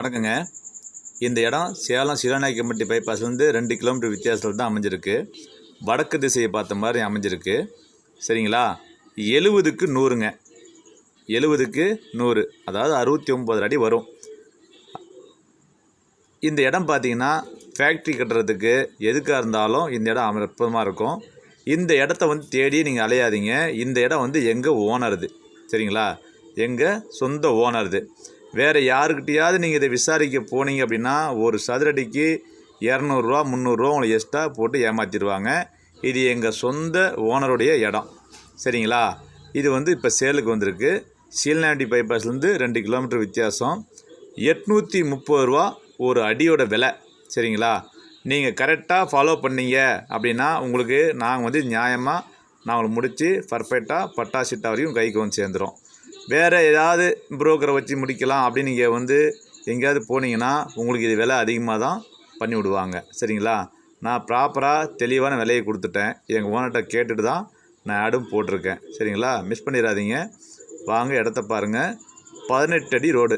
வணக்கங்க. இந்த இடம் சேலம் சிவநாயக்கம்பட்டி பைபாஸ்லேருந்து ரெண்டு கிலோமீட்டர் வித்தியாசத்தில் தான் அமைஞ்சிருக்கு. வடக்கு திசையை பார்த்த மாதிரி அமைஞ்சிருக்கு. சரிங்களா? எழுபதுக்கு நூறுங்க. எழுபதுக்கு நூறு. அதாவது அறுபத்தி ஒம்பது அடி வரும். இந்த இடம் பார்த்தீங்கன்னா ஃபேக்ட்ரி கட்டுறதுக்கு எதுக்காக இருந்தாலும் இந்த இடம் அற்புதமாக இருக்கும். இந்த இடத்த வந்து தேடி நீங்கள் அலையாதீங்க. இந்த இடம் வந்து எங்கள் ஓனருது சரிங்களா? எங்கள் சொந்த ஓனருது வேறு யாருக்கிட்டையாவது நீங்கள் இதை விசாரிக்க போனீங்க அப்படின்னா ஒரு சதுரடிக்கு இரநூறுவா முந்நூறுரூவா உங்களை எக்ஸ்ட்ரா போட்டு ஏமாற்றிடுவாங்க இது எங்கள் சொந்த ஓனருடைய இடம். சரிங்களா? இது வந்து இப்போ சேலுக்கு வந்திருக்கு. சீல்நாண்டி பைபாஸ்லேருந்து ரெண்டு கிலோமீட்டர் வித்தியாசம். எட்நூற்றி முப்பது ரூபா ஒரு அடியோட விலை. சரிங்களா? நீங்கள் கரெக்டாக ஃபாலோ பண்ணீங்க அப்படின்னா உங்களுக்கு நாங்கள் வந்து நியாயமாக நான் உங்களுக்கு முடித்து பர்ஃபெக்டாக பட்டாசிட்டா வரையும் கைக்கு வந்து சேர்ந்துரும். வேறு ஏதாவது புரோக்கரை வச்சு முடிக்கலாம் அப்படின்னு நீங்கள் வந்து எங்கேயாவது போனீங்கன்னா உங்களுக்கு இது விலை அதிகமாக தான் பண்ணி விடுவாங்க. சரிங்களா? நான் ப்ராப்பராக தெளிவான விலையை கொடுத்துட்டேன். எங்கள் ஓனர்கிட்ட கேட்டுட்டு தான் நான் ஆடும் போட்டிருக்கேன். சரிங்களா? மிஸ் பண்ணிடாதீங்க. வாங்க இடத்த பாருங்கள் பதினெட்டு அடி ரோடு